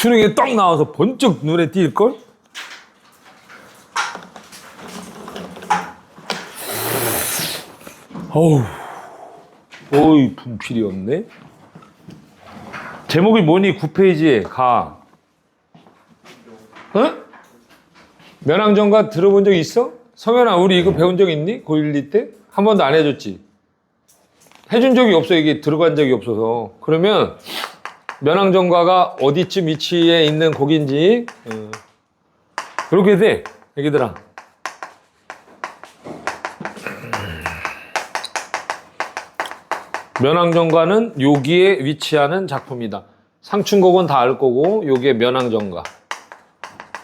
수능에 떡 나와서 번쩍 눈에 띌걸? 어우, 어이, 분필이 없네. 제목이 뭐니? 9페이지에 가. 어? 면항정가 들어본 적 있어? 성현아, 우리 이거 배운 적 있니? 고1 때? 한 번도 안 해줬지? 해준 적이 없어. 이게 들어간 적이 없어서. 그러면 면항정가가 어디쯤 위치에 있는 곡인지 어, 그렇게 돼. 애기들아. 면항정가는 여기에 위치하는 작품이다. 상춘곡은 다 알 거고 여기에 면항정가.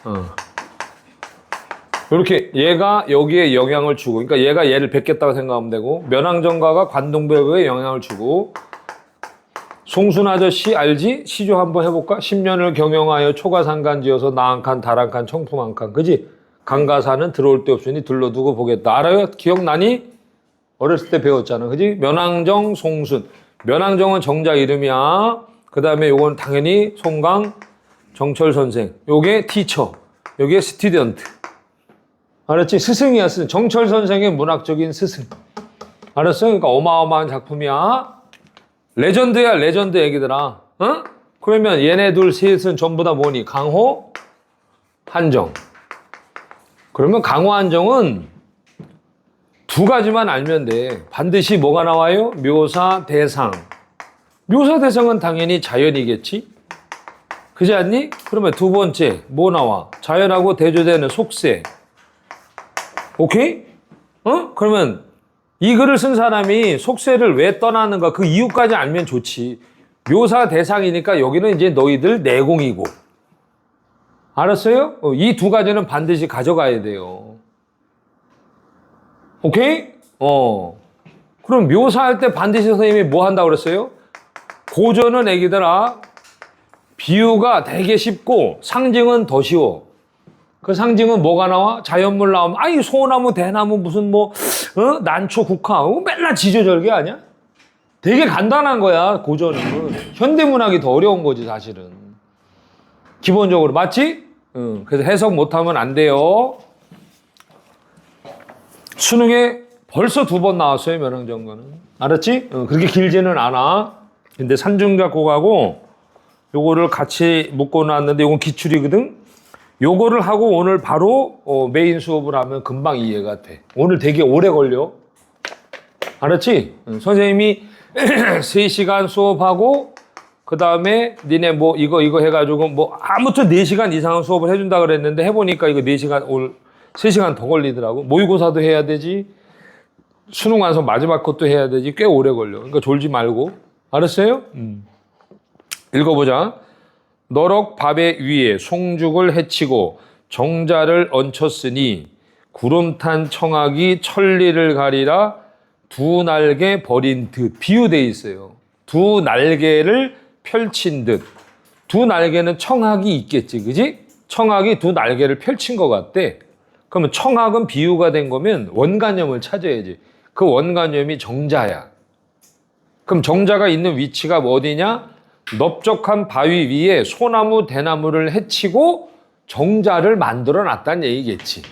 어. 이렇게 얘가 여기에 영향을 주고 그러니까 얘가 얘를 뵙겠다고 생각하면 되고 면항정가가 관동배우에 영향을 주고 송순 아저씨 알지? 시조 한번 해볼까? 10년을 경영하여 초가상간 지어서 나한 칸, 달한 칸, 청풍 한 칸. 그지? 강가사는 들어올 데 없으니 들러두고 보겠다. 알아요? 기억나니? 어렸을 때 배웠잖아. 그지? 면항정, 송순. 면항정은 정자 이름이야. 그 다음에 요건 당연히 송강, 정철 선생. 요게 티처. 요게 스튜던트. 알았지? 스승이야, 스승. 정철 선생의 문학적인 스승. 알았어? 그러니까 어마어마한 작품이야. 레전드야, 레전드 얘기들아. 어? 그러면 얘네 둘 셋은 전부 다 뭐니? 강호, 한정. 그러면 강호, 한정은 두 가지만 알면 돼. 반드시 뭐가 나와요? 묘사, 대상. 묘사, 대상은 당연히 자연이겠지? 그지 않니? 그러면 두 번째, 뭐 나와? 자연하고 대조되는 속세. 오케이? 어? 그러면 이 글을 쓴 사람이 속세를 왜 떠나는가 그 이유까지 알면 좋지. 묘사 대상이니까 여기는 이제 너희들 내공이고. 알았어요? 이 두 가지는 반드시 가져가야 돼요. 오케이? 어. 그럼 묘사할 때 반드시 선생님이 뭐 한다고 그랬어요? 고전은 애기들아, 비유가 되게 쉽고 상징은 더 쉬워. 그 상징은 뭐가 나와? 자연물 나오면 아이 소나무 대나무 무슨 뭐 어? 난초 국화 어? 맨날 지저절개 아니야? 되게 간단한 거야 고전은 현대문학이 더 어려운 거지 사실은 기본적으로 맞지? 응. 그래서 해석 못하면 안 돼요 수능에 벌써 두 번 나왔어요 면허정거는 알았지? 어, 그렇게 길지는 않아 근데 산중작곡하고 요거를 같이 묶어 놨는데 요건 기출이거든 요거를 하고 오늘 바로 어, 메인 수업을 하면 금방 이해가 돼. 오늘 되게 오래 걸려. 알았지? 응, 선생님이 3시간 수업하고 그 다음에 니네 뭐 이거 이거 해가지고 뭐 아무튼 4시간 이상 수업을 해준다 그랬는데 해보니까 이거 4시간 오늘 3시간 더 걸리더라고. 모의고사도 해야 되지. 수능 완성 마지막 것도 해야 되지. 꽤 오래 걸려. 그러니까 졸지 말고. 알았어요? 음. 읽어보자. 너럭 밥의 위에 송죽을 해치고 정자를 얹혔으니 구름 탄 청아기 천리를 가리라 두 날개 버린 듯 비유돼 있어요. 두 날개를 펼친 듯. 두 날개는 청학이 있겠지, 그지? 청학이 두 날개를 펼친 것 같대. 그러면 청학은 비유가 된 거면 원관념을 찾아야지. 그 원관념이 정자야. 그럼 정자가 있는 위치가 어디냐? 넓적한 바위 위에 소나무, 대나무를 해치고 정자를 만들어 놨다는 얘기겠지.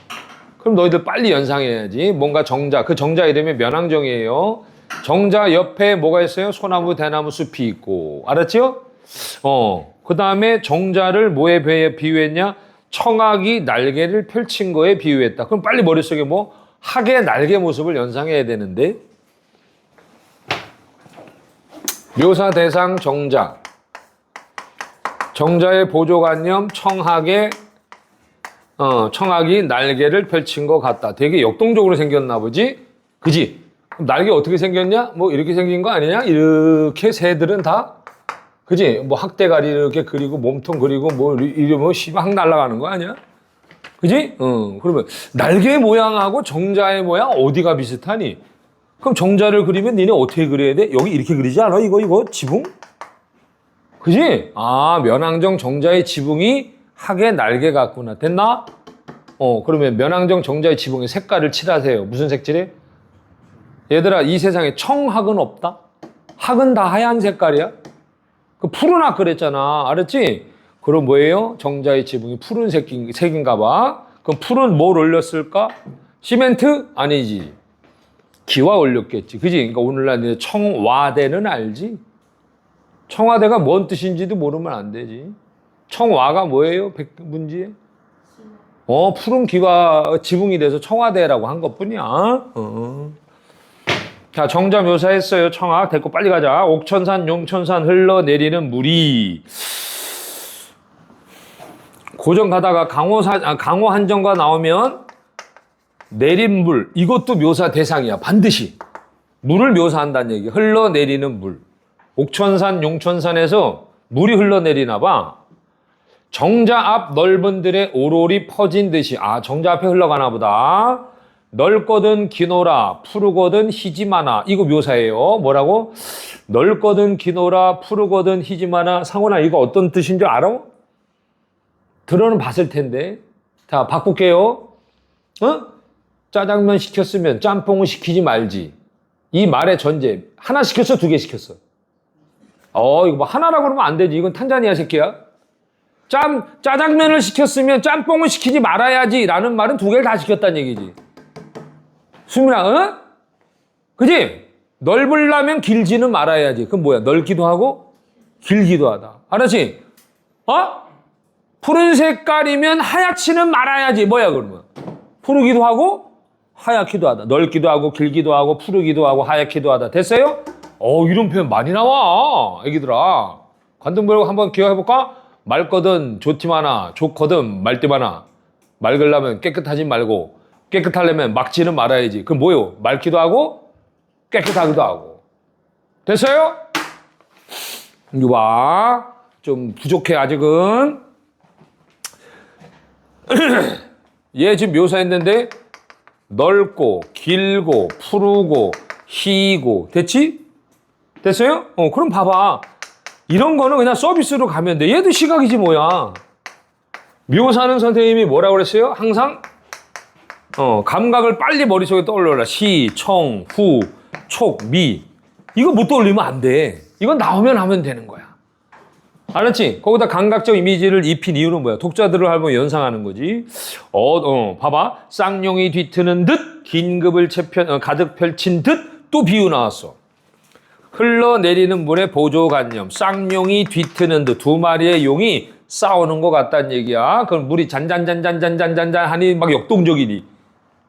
그럼 너희들 빨리 연상해야지. 뭔가 정자, 그 정자 이름이 면항정이에요. 정자 옆에 뭐가 있어요? 소나무, 대나무 숲이 있고. 알았지요? 어. 그 다음에 정자를 뭐에 비유했냐? 청아기 날개를 펼친 거에 비유했다. 그럼 빨리 머릿속에 뭐? 학의 날개 모습을 연상해야 되는데. 묘사 대상 정자. 정자의 보조관념 청학의 어, 청학이 날개를 펼친 것 같다. 되게 역동적으로 생겼나 보지? 그지? 날개 어떻게 생겼냐? 뭐 이렇게 생긴 거 아니냐? 이렇게 새들은 다 그지? 뭐 학대가리 이렇게 그리고 몸통 그리고 뭐 이러면 씨막 날아가는 거 아니야? 그지? 어, 그러면 날개 모양하고 정자의 모양 어디가 비슷하니? 그럼 정자를 그리면 니네 어떻게 그려야 돼? 여기 이렇게 그리지 않아? 이거 이거 지붕? 그지? 아, 면항정 정자의 지붕이 학의 날개 같구나. 됐나? 어, 그러면 면항정 정자의 지붕의 색깔을 칠하세요. 무슨 색칠해? 얘들아, 이 세상에 청학은 없다? 학은 다 하얀 색깔이야? 그 푸른 학 그랬잖아. 알았지? 그럼 뭐예요? 정자의 지붕이 푸른 색인, 색인가 봐. 그럼 푸른 뭘 올렸을까? 시멘트? 아니지. 기와 올렸겠지. 그지? 그러니까 오늘날 청와대는 알지? 청와대가 뭔 뜻인지도 모르면 안 되지. 청와가 뭐예요? 백문지에? 어, 푸른 기와 지붕이 돼서 청와대라고 한 것 뿐이야. 어. 자, 정자 묘사했어요. 청아. 됐고 빨리 가자. 옥천산, 용천산 흘러내리는 물이 고정 가다가 강호 사, 아, 강호 한정과 나오면 내린 물 이것도 묘사 대상이야. 반드시 물을 묘사한다는 얘기. 흘러내리는 물. 옥천산, 용천산에서 물이 흘러내리나 봐. 정자 앞 넓은 들에 오롤이 퍼진 듯이 아 정자 앞에 흘러가나 보다. 넓거든 기노라 푸르거든 희지마나 이거 묘사예요. 뭐라고? 넓거든 기노라 푸르거든 희지마나 상훈아 이거 어떤 뜻인 줄 알아? 들어는 봤을 텐데. 자 바꿀게요. 어? 짜장면 시켰으면 짬뽕을 시키지 말지. 이 말의 전제 하나 시켰어 두 개 시켰어. 어 이거 뭐 하나라고 그러면 안 되지. 이건 탄자니아 새끼야. 짬 짜장면을 시켰으면 짬뽕을 시키지 말아야지 라는 말은 두 개를 다 시켰다는 얘기지. 수민아, 어? 그지? 넓으려면 길지는 말아야지. 그럼 뭐야? 넓기도 하고 길기도 하다. 알았지? 어? 푸른 색깔이면 하얗지는 말아야지. 뭐야 그러면? 푸르기도 하고 하얗기도 하다. 넓기도 하고 길기도 하고 푸르기도 하고 하얗기도 하다. 됐어요? 어 이런 표현 많이 나와. 애기들아. 관등보고 한번 기억해볼까? 맑거든 좋지마나 좋거든 말띠마나 맑으려면 깨끗하지 말고 깨끗하려면 막지는 말아야지. 그럼 뭐요? 맑기도 하고 깨끗하기도 하고. 됐어요? 이거 봐. 좀 부족해 아직은. 얘 지금 묘사했는데 넓고 길고 푸르고 희고 됐지? 됐어요? 어 그럼 봐봐. 이런 거는 그냥 서비스로 가면 돼. 얘도 시각이지 뭐야. 묘사는 선생님이 뭐라고 그랬어요? 항상 어, 감각을 빨리 머릿속에 떠올려라. 시, 청, 후, 촉, 미. 이거 못 떠올리면 안 돼. 이건 나오면 하면 되는 거야. 알았지? 거기다 감각적 이미지를 입힌 이유는 뭐야? 독자들을 한번 연상하는 거지. 어, 어, 봐봐. 쌍용이 뒤트는 듯, 긴급을 채편, 어, 가득 펼친 듯, 또 비유 나왔어. 흘러내리는 물의 보조관념. 쌍용이 뒤트는 듯, 두 마리의 용이 싸우는 것 같다는 얘기야. 그럼 물이 잔잔잔잔잔잔잔잔 하니 막 역동적이니.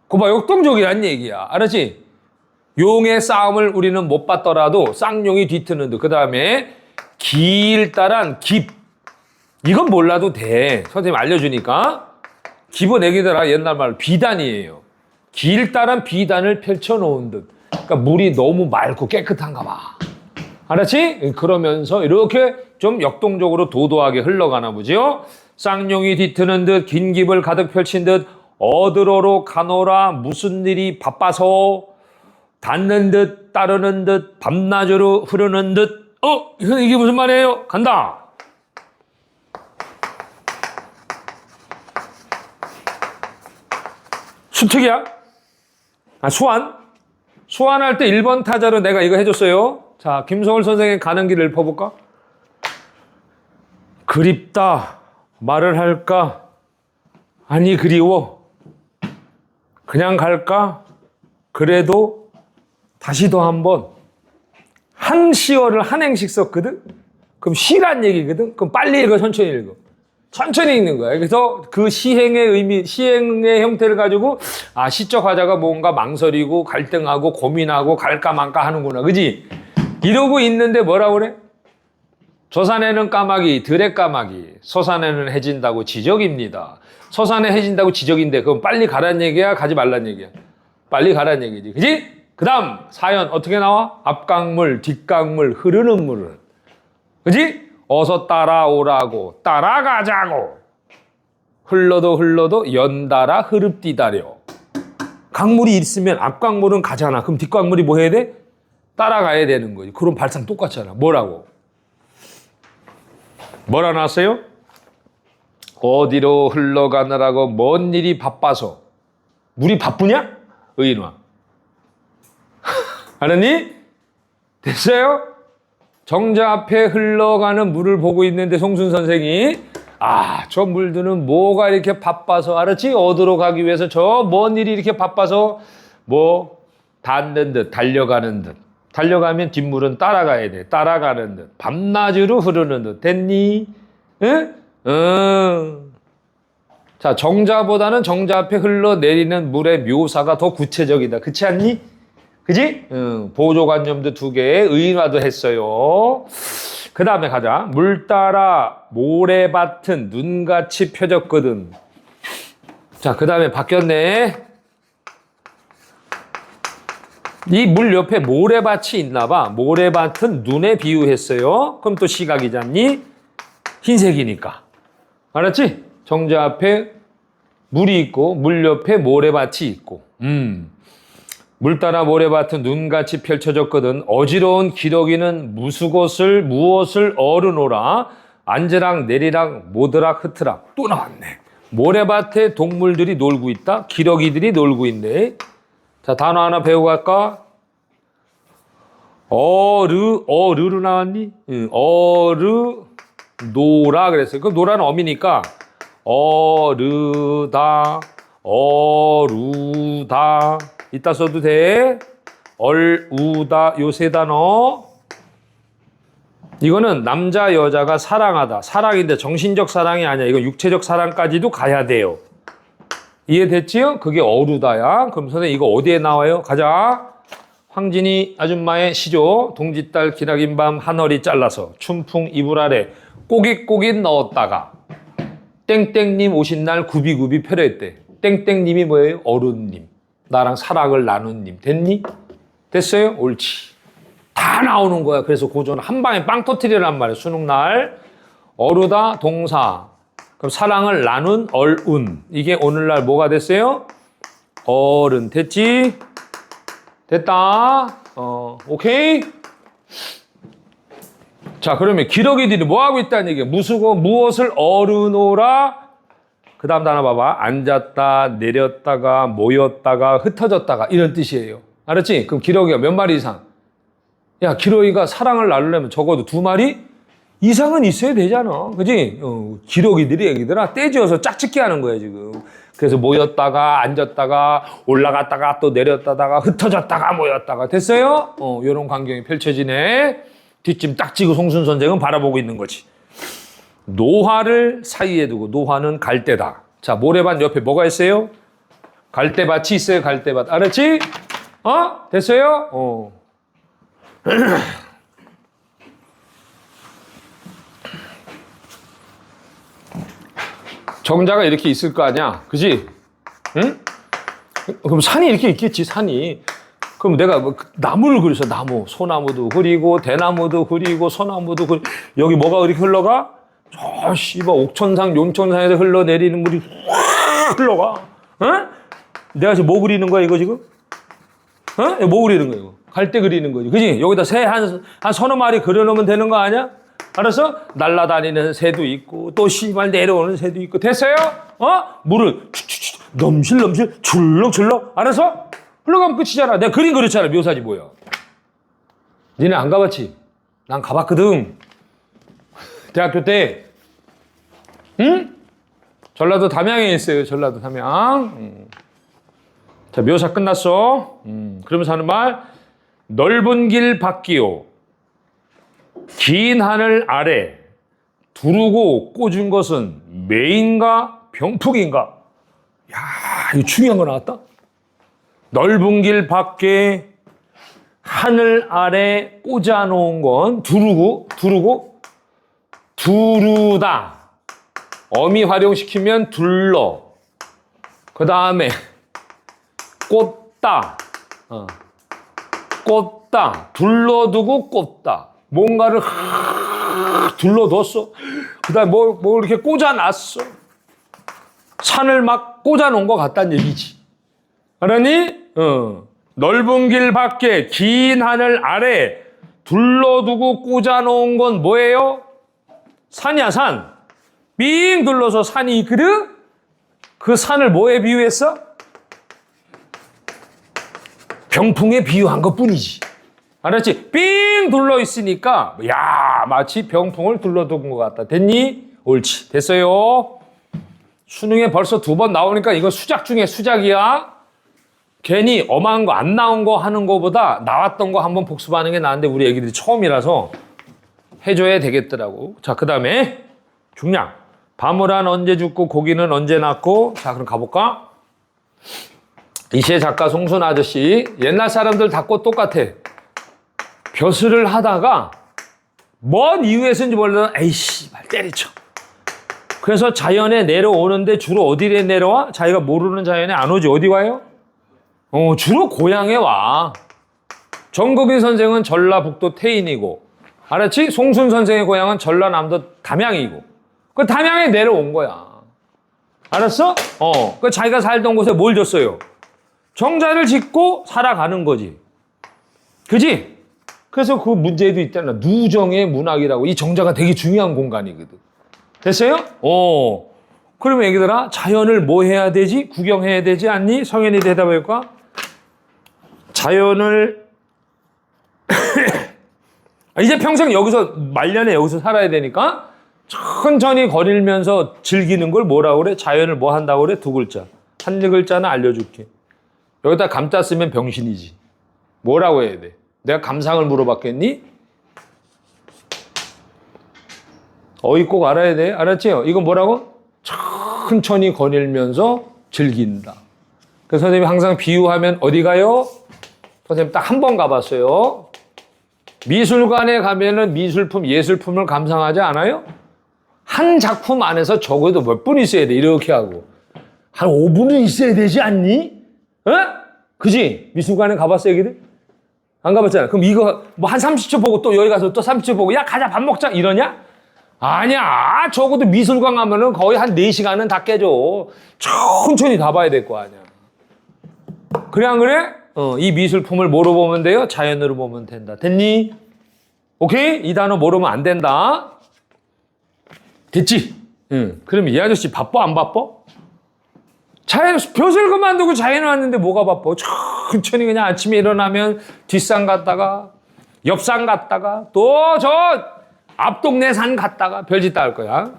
그봐 역동적이란 얘기야. 알았지? 용의 싸움을 우리는 못 봤더라도 쌍용이 뒤트는 듯. 그 다음에 길다란 깁. 이건 몰라도 돼. 선생님 알려주니까. 기본 애기들아 옛날 말 비단이에요. 길다란 비단을 펼쳐놓은 듯. 그러니까 물이 너무 맑고 깨끗한가 봐. 알았지? 그러면서 이렇게 좀 역동적으로 도도하게 흘러가나 보지요. 쌍용이 뒤트는 듯, 긴 깁을 가득 펼친 듯, 어드러로 가노라 무슨 일이 바빠서 닿는 듯, 따르는 듯, 밤낮으로 흐르는 듯. 어? 이게 무슨 말이에요? 간다. 수특이야? 아, 수완? 수완할 때 1번 타자로 내가 이거 해줬어요. 자, 김성월 선생의 가는 길을 읊어볼까? 그립다. 말을 할까? 아니, 그리워. 그냥 갈까? 그래도 다시 더 한 번. 한 시어를 한 행씩 썼거든? 그럼 시란 얘기거든? 그럼 빨리 읽어, 천천히 읽어. 천천히 읽는 거야. 그래서 그 시행의 의미, 시행의 형태를 가지고, 아, 시적 화자가 뭔가 망설이고, 갈등하고, 고민하고, 갈까 말까 하는구나. 그지? 이러고 있는데 뭐라 그래? 조산에는 까마귀, 들의 까마귀, 서산에는 해진다고 지적입니다. 서산에 해진다고 지적인데, 그럼 빨리 가란 얘기야? 가지 말란 얘기야? 빨리 가란 얘기지. 그지? 그 다음, 사연 어떻게 나와? 앞강물, 뒷강물, 흐르는 물은. 그지? 어서 따라오라고, 따라가자고. 흘러도 흘러도 연달아 흐릅디다려. 강물이 있으면 앞강물은 가잖아. 그럼 뒷강물이 뭐 해야 돼? 따라가야 되는 거지. 그럼 발상 똑같잖아. 뭐라고? 뭐라 나왔어요? 어디로 흘러가느라고 뭔 일이 바빠서. 물이 바쁘냐? 의인화. 알았니? 됐어요? 정자 앞에 흘러가는 물을 보고 있는데 송순 선생이 아, 저 물들은 뭐가 이렇게 바빠서, 알았지? 얻으러 가기 위해서 저 먼 일이 이렇게 바빠서, 뭐, 닿는 듯, 달려가는 듯. 달려가면 뒷물은 따라가야 돼. 따라가는 듯. 밤낮으로 흐르는 듯. 됐니? 응? 응. 자, 정자보다는 정자 앞에 흘러내리는 물의 묘사가 더 구체적이다. 그렇지 않니? 그지? 응. 보조관념도 두 개, 의인화도 했어요. 그 다음에 가자. 물 따라 모래밭은 눈같이 펴졌거든. 자, 그 다음에 바뀌었네. 이 물 옆에 모래밭이 있나 봐. 모래밭은 눈에 비유했어요. 그럼 또 시각이 잡니? 흰색이니까. 알았지? 정자 앞에 물이 있고 물 옆에 모래밭이 있고. 음. 물 따라 모래밭은 눈같이 펼쳐졌거든. 어지러운 기러기는 무수것을 무엇을 어르노라. 앉으락 내리락 모드락 흐트락 또 나왔네. 모래밭에 동물들이 놀고 있다. 기러기들이 놀고 있네. 자 단어 하나 배우고 갈까? 어르 어르로 나왔니? 응, 어르 노라 그랬어요. 그럼 노라는 어미니까 어르다 어루다 이따 써도 돼 얼 우다 요 세 단어 이거는 남자 여자가 사랑하다 사랑인데 정신적 사랑이 아니야 이거 육체적 사랑까지도 가야 돼요 이해됐지요? 그게 어루다야 그럼 선생님 이거 어디에 나와요? 가자 황진이 아줌마의 시조 동짓달 기나긴 밤 하늘이 잘라서 춘풍 이불 아래 꼬깃꼬깃 넣었다가 땡땡님 오신 날 구비구비 표려했대. 땡땡님이 뭐예요? 어른님. 나랑 사랑을 나눈 님. 됐니? 됐어요? 옳지. 다 나오는 거야. 그래서 고전 한 방에 빵 터트리란 말이야. 수능 날. 어르다 동사. 그럼 사랑을 나눈 얼운. 이게 오늘날 뭐가 됐어요? 어른. 됐지? 됐다. 어, 오케이? 자, 그러면 기러기들이 뭐 하고 있다는 얘기야? 무수고 무엇을 어르노라? 그 다음 단어 봐봐. 앉았다, 내렸다가, 모였다가, 흩어졌다가 이런 뜻이에요. 알았지? 그럼 기러기가 몇 마리 이상? 야, 기러기가 사랑을 나누려면 적어도 두 마리 이상은 있어야 되잖아. 그지? 어, 기러기들이 얘기들아 떼지어서 짝짓기 하는 거야, 지금. 그래서 모였다가, 앉았다가, 올라갔다가, 또 내렸다가, 흩어졌다가, 모였다가. 됐어요? 어, 요런 광경이 펼쳐지네. 뒷짐 딱 지고 송순 선생은 바라보고 있는 거지. 노화를 사이에 두고 노화는 갈대다. 자, 모래밭 옆에 뭐가 있어요? 갈대밭이 있어요, 갈대밭. 알았지? 어? 됐어요? 어. 정자가 이렇게 있을 거 아니야. 그지? 응? 그럼 산이 이렇게 있겠지, 산이. 그럼 내가 뭐 나무를 그려서 나무, 소나무도 그리고 대나무도 그리고 소나무도 그리고 여기 뭐가 이렇게 흘러가? 저 씨발 옥천산, 용천산에서 흘러내리는 물이 확 흘러가. 어? 내가 지금 뭐 그리는 거야 이거 지금? 어? 뭐 그리는 거야 이거? 갈대 그리는 거지, 그지? 여기다 새 한 한 서너 마리 그려놓으면 되는 거 아니야? 알았어? 날라다니는 새도 있고 또 씨발 내려오는 새도 있고 됐어요? 어? 물을 넘실넘실 출렁출렁 알았어? 흘러가면 끝이잖아. 내가 그림 그렸잖아. 묘사지 뭐야. 니네 안 가봤지? 난 가봤거든. 대학교 때. 응? 전라도 담양에 있어요. 전라도 담양. 음. 자, 묘사 끝났어. 음. 그러면서 하는 말. 넓은 길 밖이요. 긴 하늘 아래 두르고 꽂은 것은 매인가 병풍인가? 야, 이거 중요한 거 나왔다. 넓은 길 밖에 하늘 아래 꽂아 놓은 건 두르고 두르고 두르다 어미 활용시키면 둘러 그 다음에 꽂다 어. 꽂다 둘러두고 꽂다 뭔가를 둘러뒀어 그 다음에 뭐, 뭐 이렇게 꽂아놨어 산을 막 꽂아놓은 것 같다는 얘기지 알았니? 어. 넓은 길 밖에 긴 하늘 아래 둘러두고 꽂아놓은 건 뭐예요? 산이야 산. 삥 둘러서 산이 있거든? 그 산을 뭐에 비유했어? 병풍에 비유한 것 뿐이지. 알았지? 삥 둘러 있으니까 야 마치 병풍을 둘러둔 것 같다. 됐니? 옳지. 됐어요. 수능에 벌써 두 번 나오니까 이거 수작 중에 수작이야. 괜히 엄한 거 안 나온 거 하는 거보다 나왔던 거 한번 복습하는 게 나은데 우리 애기들이 처음이라서 해줘야 되겠더라고. 자, 그 다음에 중량. 밤을한 언제 죽고 고기는 언제 낳고. 자, 그럼 가볼까? 이시의 작가 송순 아저씨 옛날 사람들 다 꽃 똑같아. 벼슬을 하다가 뭔 이유에서인지 몰라 에이씨 말 때리쳐. 그래서 자연에 내려오는데 주로 어디에 내려와? 자기가 모르는 자연에 안 오지 어디 와요? 어 주로 고향에 와. 정국인 선생은 전라북도 태인이고 알았지? 송순 선생의 고향은 전라남도 담양이고 그 담양에 내려온 거야. 알았어? 어. 그 자기가 살던 곳에 뭘 줬어요? 정자를 짓고 살아가는 거지. 그지? 그래서 그 문제도 있잖아. 누정의 문학이라고. 이 정자가 되게 중요한 공간이거든. 됐어요? 어. 그러면 얘기들아, 자연을 뭐 해야 되지? 구경해야 되지 않니? 성현이 대답할까? 자연을 이제 평생 여기서 말년에 여기서 살아야 되니까 천천히 거닐면서 즐기는 걸 뭐라고 그래? 자연을 뭐 한다고 그래? 두 글자. 한 글자는 알려줄게. 여기다 감자 쓰면 병신이지. 뭐라고 해야 돼? 내가 감상을 물어봤겠니? 어이 꼭 알아야 돼. 알았지요? 이건 뭐라고? 천천히 거닐면서 즐긴다. 그래서 선생님이 항상 비유하면 어디 가요? 선생님 딱 한 번 가봤어요. 미술관에 가면은 미술품, 예술품을 감상하지 않아요? 한 작품 안에서 적어도 몇 분 있어야 돼. 이렇게 하고. 한 5분은 있어야 되지 않니? 어? 그지? 미술관에 가봤어, 얘기들? 안 가봤잖아. 그럼 이거 뭐 한 30초 보고 또 여기 가서 또 30초 보고 야, 가자, 밥 먹자. 이러냐? 아니야. 적어도 미술관 가면은 거의 한 4시간은 다 깨져. 천천히 다 봐야 될 거 아니야. 그래, 안 그래? 어, 이 미술품을 뭐로 보면 돼요? 자연으로 보면 된다. 됐니? 오케이? 이 단어 모르면 안 된다. 됐지? 응. 그럼 이 아저씨 바빠, 안 바빠? 자연, 벼슬 그만두고 자연을 왔는데 뭐가 바빠? 천천히 그냥 아침에 일어나면 뒷산 갔다가, 옆산 갔다가, 또 저 앞동네 산 갔다가 별짓 다 할 거야.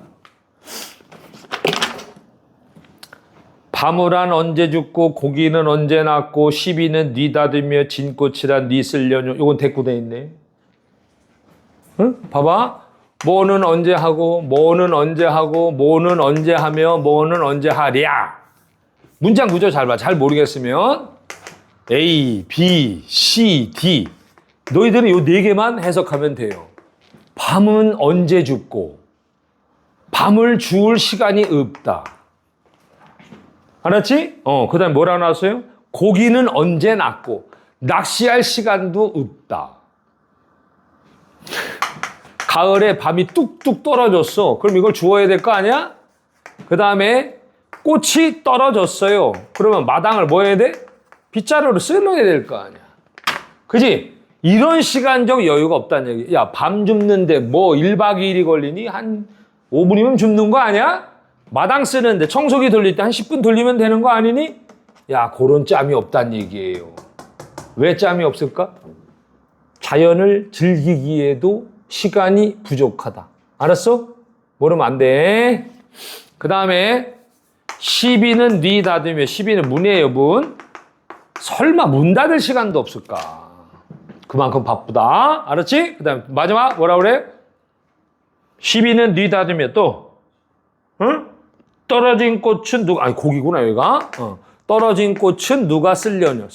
밤을한 언제 죽고 고기는 언제 낳고 시비는 니 닫으며 진꽃이란 니 쓸려뇨. 이건 대꾸돼 있네. 응? 봐봐. 뭐는 언제 하고 뭐는 언제 하고 뭐는 언제 하며 뭐는 언제 하랴. 문장 구조 잘 봐. 잘 모르겠으면 A, B, C, D. 너희들은 요 네 개만 해석하면 돼요. 밤은 언제 죽고 밤을 주울 시간이 없다. 알았지? 어, 그 다음에 뭐라 나왔어요? 고기는 언제 낳고 낚시할 시간도 없다. 가을에 밤이 뚝뚝 떨어졌어. 그럼 이걸 주워야 될 거 아니야? 그 다음에 꽃이 떨어졌어요. 그러면 마당을 뭐 해야 돼? 빗자루로 쓸어야 될 거 아니야. 그지? 이런 시간적 여유가 없다는 얘기. 야, 밤 줍는데 뭐 1박 2일이 걸리니? 한 5분이면 줍는 거 아니야? 마당 쓰는데 청소기 돌릴 때 한 10분 돌리면 되는 거 아니니? 야, 그런 짬이 없다는 얘기예요. 왜 짬이 없을까? 자연을 즐기기에도 시간이 부족하다. 알았어? 모르면 안 돼. 그 다음에 시비는 니 닫으며 시비는 문이에요 문. 설마 문 닫을 시간도 없을까? 그만큼 바쁘다. 알았지? 그 다음 마지막 뭐라 그래? 시비는 니 닫으며 또 응? 떨어진 꽃은 누가 아니 고기구나 여기가 어. 떨어진 꽃은 누가 쓸려냐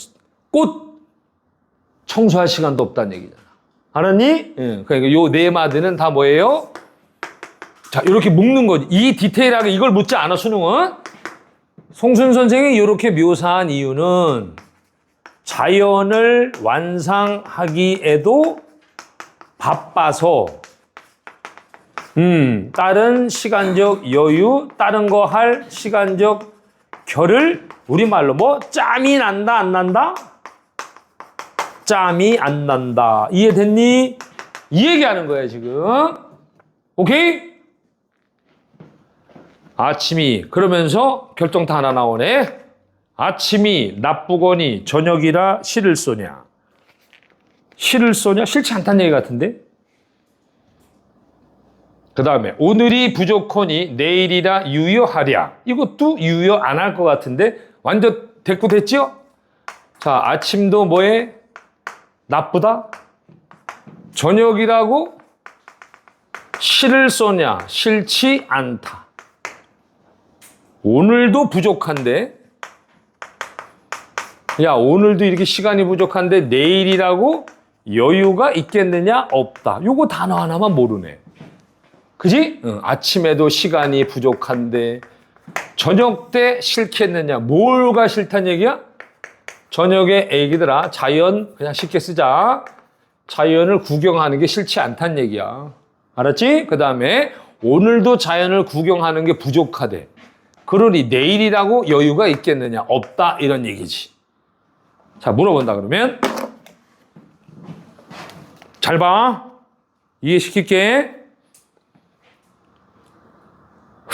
꽃 청소할 시간도 없다는 얘기잖아 알았니? 예. 그러니까 요 네 마디는 다 뭐예요? 자 이렇게 묶는 거지 이 디테일하게 이걸 묻지 않아 수능은 송순 선생이 이렇게 묘사한 이유는 자연을 완상하기에도 바빠서 음, 다른 시간적 여유, 다른 거 할 시간적 결을 우리말로 뭐 짬이 난다 안 난다? 짬이 안 난다. 이해됐니? 이 얘기하는 거야 지금. 오케이? 아침이 그러면서 결정타 하나 나오네. 아침이 나쁘거니 저녁이라 실을 쏘냐? 실을 쏘냐? 싫지 않다는 얘기 같은데? 그 다음에 오늘이 부족하니 내일이라 유효하랴. 이것도 유효 안할 것 같은데 완전 대꾸 됐죠? 자 아침도 뭐해? 나쁘다? 저녁이라고 실을 쏘냐? 싫지 않다. 오늘도 부족한데 야 오늘도 이렇게 시간이 부족한데 내일이라고 여유가 있겠느냐? 없다. 요거 단어 하나만 모르네. 그지? 응, 아침에도 시간이 부족한데 저녁 때 싫겠느냐? 뭘가 싫단 얘기야? 저녁에 애기들아 자연 그냥 쉽게 쓰자. 자연을 구경하는 게 싫지 않단 얘기야. 알았지? 그 다음에 오늘도 자연을 구경하는 게 부족하대. 그러니 내일이라고 여유가 있겠느냐? 없다 이런 얘기지. 자 물어본다 그러면 잘 봐. 이해시킬게.